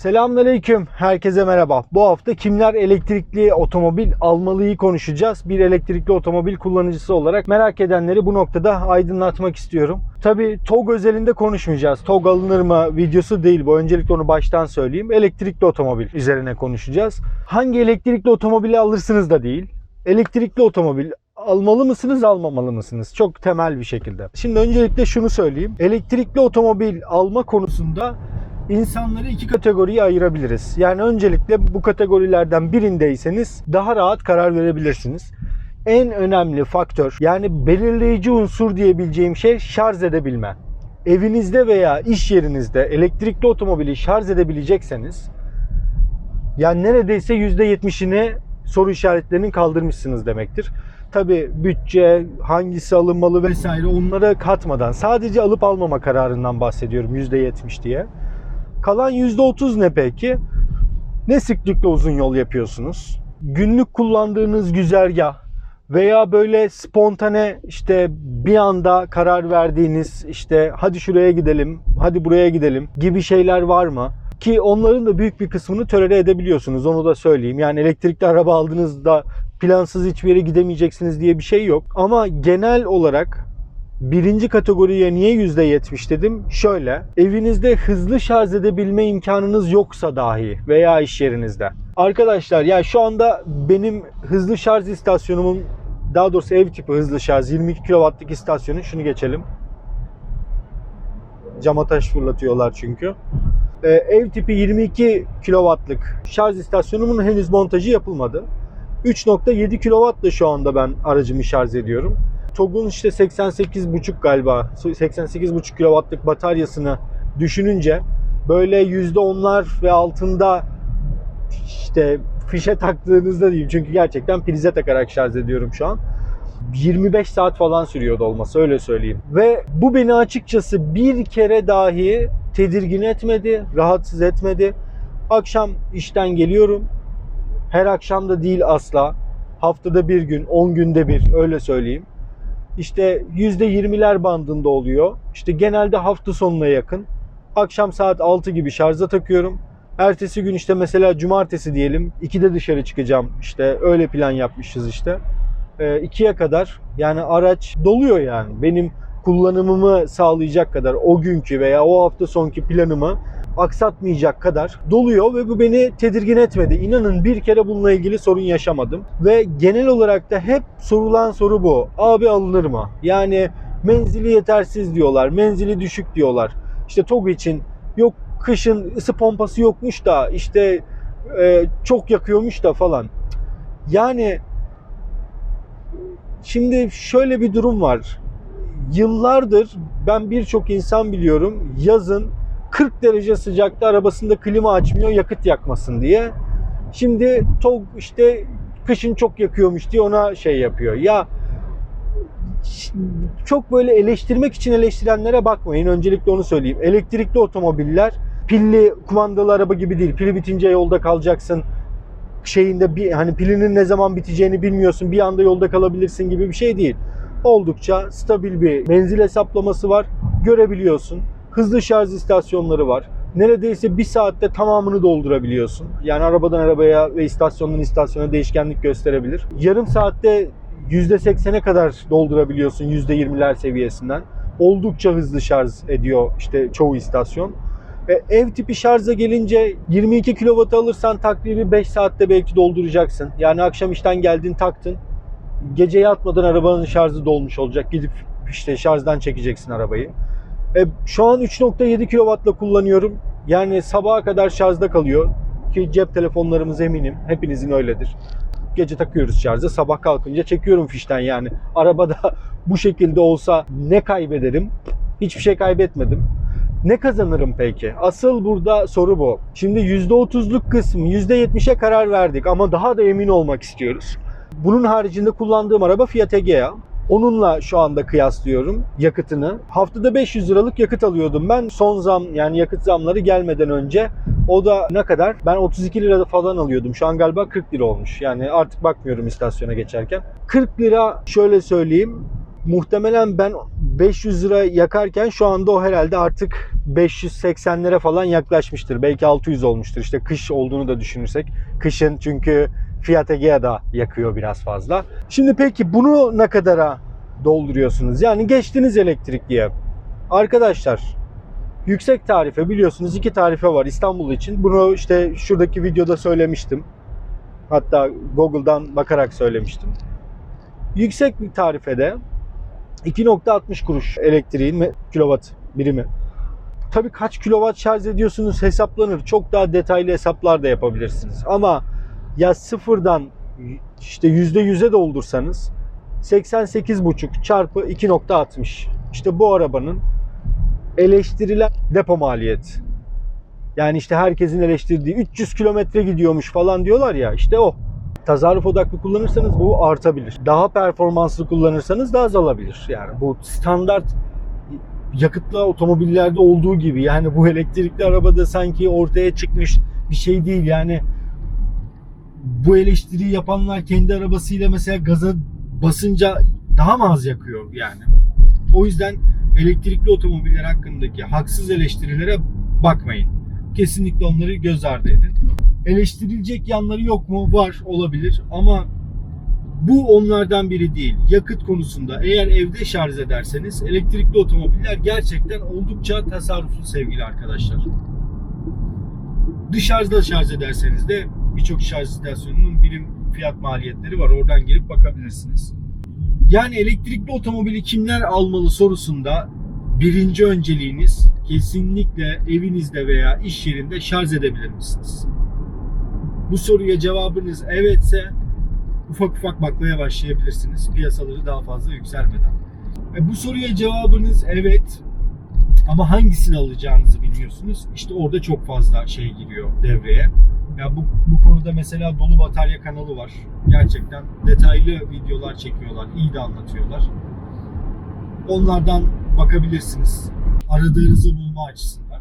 Selamünaleyküm. Herkese merhaba. Bu hafta kimler elektrikli otomobil almalıyı konuşacağız. Bir elektrikli otomobil kullanıcısı olarak merak edenleri bu noktada aydınlatmak istiyorum. Tabi TOG özelinde konuşmayacağız. TOG alınır mı videosu değil bu. Öncelikle onu baştan söyleyeyim. Elektrikli otomobil üzerine konuşacağız. Hangi elektrikli otomobili alırsınız da değil. Elektrikli otomobil almalı mısınız almamalı mısınız? Çok temel bir şekilde. Şimdi öncelikle şunu söyleyeyim. Elektrikli otomobil alma konusunda insanları iki kategoriye ayırabiliriz. Yani öncelikle bu kategorilerden birindeyseniz daha rahat karar verebilirsiniz. En önemli faktör yani belirleyici unsur diyebileceğim şey şarj edebilme. Evinizde veya iş yerinizde elektrikli otomobili şarj edebilecekseniz yani neredeyse %70'ini soru işaretlerinin kaldırmışsınız demektir. Tabi bütçe, hangisi alınmalı vesaire onlara katmadan sadece alıp almama kararından bahsediyorum %70 diye. Kalan %30 ne peki? Ne sıklıkla uzun yol yapıyorsunuz? Günlük kullandığınız güzergah veya böyle spontane işte bir anda karar verdiğiniz işte hadi şuraya gidelim, hadi buraya gidelim gibi şeyler var mı? Ki onların da büyük bir kısmını tolere edebiliyorsunuz onu da söyleyeyim. Yani elektrikli araba aldığınızda plansız hiçbir yere gidemeyeceksiniz diye bir şey yok. Ama genel olarak birinci kategoriye niye %70 dedim? Şöyle, evinizde hızlı şarj edebilme imkanınız yoksa dahi veya iş yerinizde. Arkadaşlar ya şu anda benim hızlı şarj istasyonumun daha doğrusu ev tipi hızlı şarj 22 kW'lık istasyonu şunu geçelim. Cama taş fırlatıyorlar çünkü. Ee, ev tipi 22 kW'lık şarj istasyonumun henüz montajı yapılmadı. 3.7 kW şu anda ben aracımı şarj ediyorum. TOG'un işte 88.5 galiba 88.5 kW'lık bataryasını düşününce böyle %10'lar ve altında işte fişe taktığınızda diyeyim çünkü gerçekten prize takarak şarj ediyorum şu an. 25 saat falan sürüyordu olması öyle söyleyeyim. Ve bu beni açıkçası bir kere dahi tedirgin etmedi, rahatsız etmedi. Akşam işten geliyorum. Her akşam da değil asla. Haftada bir gün, 10 günde bir öyle söyleyeyim. İşte %20'ler bandında oluyor. İşte genelde hafta sonuna yakın. Akşam saat 6 gibi şarja takıyorum. Ertesi gün işte mesela cumartesi diyelim 2'de dışarı çıkacağım. İşte öyle plan yapmışız işte. 2'ye kadar yani araç doluyor yani. Benim kullanımımı sağlayacak kadar o günkü veya o hafta sonki planımı aksatmayacak kadar doluyor ve bu beni tedirgin etmedi. İnanın bir kere bununla ilgili sorun yaşamadım. Ve genel olarak da hep sorulan soru bu. Abi alınır mı? Yani menzili yetersiz diyorlar, menzili düşük diyorlar. İşte TOG için yok kışın ısı pompası yokmuş da işte e, çok yakıyormuş da falan. Yani şimdi şöyle bir durum var. Yıllardır ben birçok insan biliyorum yazın 40 derece sıcakta arabasında klima açmıyor yakıt yakmasın diye. Şimdi TOG işte kışın çok yakıyormuş diye ona şey yapıyor. Ya çok böyle eleştirmek için eleştirenlere bakmayın. Öncelikle onu söyleyeyim. Elektrikli otomobiller pilli kumandalı araba gibi değil. Pili bitince yolda kalacaksın. Şeyinde bir hani pilinin ne zaman biteceğini bilmiyorsun. Bir anda yolda kalabilirsin gibi bir şey değil. Oldukça stabil bir menzil hesaplaması var. Görebiliyorsun. Hızlı şarj istasyonları var. Neredeyse bir saatte tamamını doldurabiliyorsun. Yani arabadan arabaya ve istasyondan istasyona değişkenlik gösterebilir. Yarım saatte %80'e kadar doldurabiliyorsun %20'ler seviyesinden. Oldukça hızlı şarj ediyor işte çoğu istasyon. Ve ev tipi şarja gelince 22 kW alırsan takribi 5 saatte belki dolduracaksın. Yani akşam işten geldin taktın. Gece yatmadan arabanın şarjı dolmuş olacak. Gidip işte şarjdan çekeceksin arabayı. E, şu an 3.7 kW'la kullanıyorum. Yani sabaha kadar şarjda kalıyor. Ki cep telefonlarımız eminim. Hepinizin öyledir. Gece takıyoruz şarja. Sabah kalkınca çekiyorum fişten yani. Arabada bu şekilde olsa ne kaybederim? Hiçbir şey kaybetmedim. Ne kazanırım peki? Asıl burada soru bu. Şimdi %30'luk kısmı %70'e karar verdik ama daha da emin olmak istiyoruz. Bunun haricinde kullandığım araba Fiat Egea. Onunla şu anda kıyaslıyorum yakıtını. Haftada 500 liralık yakıt alıyordum ben. Son zam yani yakıt zamları gelmeden önce. O da ne kadar? Ben 32 lirada falan alıyordum. Şu an galiba 40 lira olmuş. Yani artık bakmıyorum istasyona geçerken. 40 lira şöyle söyleyeyim. Muhtemelen ben 500 lira yakarken şu anda o herhalde artık 580'lere falan yaklaşmıştır. Belki 600 olmuştur. İşte kış olduğunu da düşünürsek. Kışın çünkü Fiat Egea da yakıyor biraz fazla. Şimdi peki bunu ne kadara dolduruyorsunuz? Yani geçtiniz elektrikliye. Arkadaşlar yüksek tarife biliyorsunuz iki tarife var İstanbul için. Bunu işte şuradaki videoda söylemiştim. Hatta Google'dan bakarak söylemiştim. Yüksek bir tarifede 2.60 kuruş elektriğin kilowatt birimi. Tabii kaç kilowatt şarj ediyorsunuz hesaplanır. Çok daha detaylı hesaplar da yapabilirsiniz. Ama ya sıfırdan işte %100'e doldursanız 88,5 çarpı 2.60. İşte bu arabanın eleştirilen depo maliyeti. Yani işte herkesin eleştirdiği 300 kilometre gidiyormuş falan diyorlar ya işte o. Tasarruf odaklı kullanırsanız bu artabilir. Daha performanslı kullanırsanız da azalabilir. Yani bu standart yakıtlı otomobillerde olduğu gibi yani bu elektrikli arabada sanki ortaya çıkmış bir şey değil yani bu eleştiriyi yapanlar kendi arabasıyla mesela gaza basınca daha mı az yakıyor yani. O yüzden elektrikli otomobiller hakkındaki haksız eleştirilere bakmayın. Kesinlikle onları göz ardı edin. Eleştirilecek yanları yok mu? Var, olabilir ama bu onlardan biri değil. Yakıt konusunda eğer evde şarj ederseniz elektrikli otomobiller gerçekten oldukça tasarruflu sevgili arkadaşlar. Dışarıda şarj ederseniz de birçok şarj istasyonunun birim fiyat maliyetleri var. Oradan girip bakabilirsiniz. Yani elektrikli otomobili kimler almalı sorusunda birinci önceliğiniz kesinlikle evinizde veya iş yerinde şarj edebilir misiniz? Bu soruya cevabınız evetse ufak ufak bakmaya başlayabilirsiniz piyasaları daha fazla yükselmeden. E, bu soruya cevabınız evet ama hangisini alacağınızı bilmiyorsunuz. İşte orada çok fazla şey giriyor devreye. Ya bu, bu konuda mesela Dolu Batarya kanalı var. Gerçekten detaylı videolar çekiyorlar, iyi de anlatıyorlar. Onlardan bakabilirsiniz. Aradığınızı bulma açısından.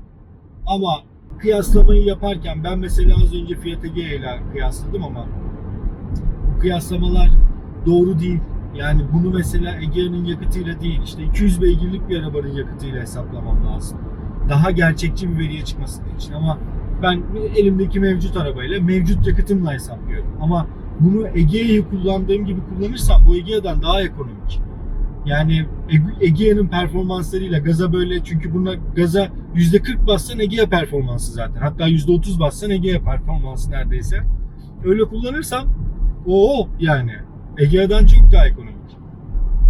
Ama kıyaslamayı yaparken ben mesela az önce Fiat Egea ile kıyasladım ama bu kıyaslamalar doğru değil. Yani bunu mesela Egea'nın yakıtıyla değil, işte 200 beygirlik bir arabanın yakıtıyla hesaplamam lazım. Daha gerçekçi bir veriye çıkması için ama ben elimdeki mevcut arabayla mevcut yakıtımla hesaplıyorum. Ama bunu Egea'yı kullandığım gibi kullanırsam bu Egea'dan daha ekonomik. Yani Ege- Egea'nın performanslarıyla gaza böyle çünkü buna gaza %40 bassan Egea performansı zaten. Hatta %30 bassan Egea performansı neredeyse. Öyle kullanırsam o yani Egea'dan çok daha ekonomik.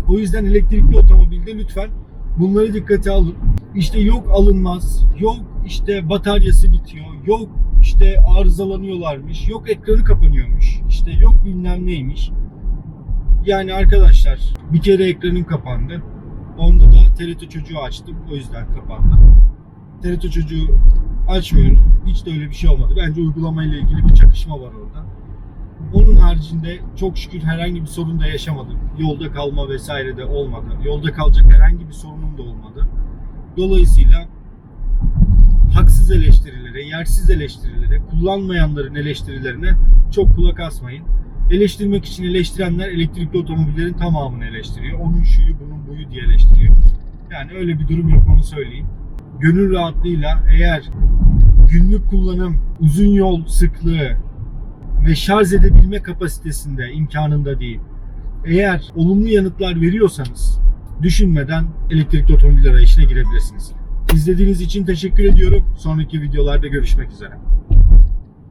O yüzden elektrikli otomobilde lütfen bunları dikkate alın. İşte yok alınmaz, yok işte bataryası bitiyor, yok işte arızalanıyorlarmış, yok ekranı kapanıyormuş, işte yok bilmem neymiş. Yani arkadaşlar bir kere ekranım kapandı. Onda da TRT çocuğu açtım. O yüzden kapandı. TRT çocuğu açmıyorum. Hiç de öyle bir şey olmadı. Bence uygulamayla ilgili bir çakışma var orada. Onun haricinde çok şükür herhangi bir sorun da yaşamadım. Yolda kalma vesaire de olmadı. Yolda kalacak herhangi bir sorunum da olmadı. Dolayısıyla haksız eleştirilere, yersiz eleştirilere, kullanmayanların eleştirilerine çok kulak asmayın. Eleştirmek için eleştirenler elektrikli otomobillerin tamamını eleştiriyor. Onun şuyu, bunun buyu diye eleştiriyor. Yani öyle bir durum yok onu söyleyeyim. Gönül rahatlığıyla eğer günlük kullanım, uzun yol sıklığı ve şarj edebilme kapasitesinde, imkanında değil. Eğer olumlu yanıtlar veriyorsanız düşünmeden elektrikli otomobil arayışına girebilirsiniz. İzlediğiniz için teşekkür ediyorum. Sonraki videolarda görüşmek üzere.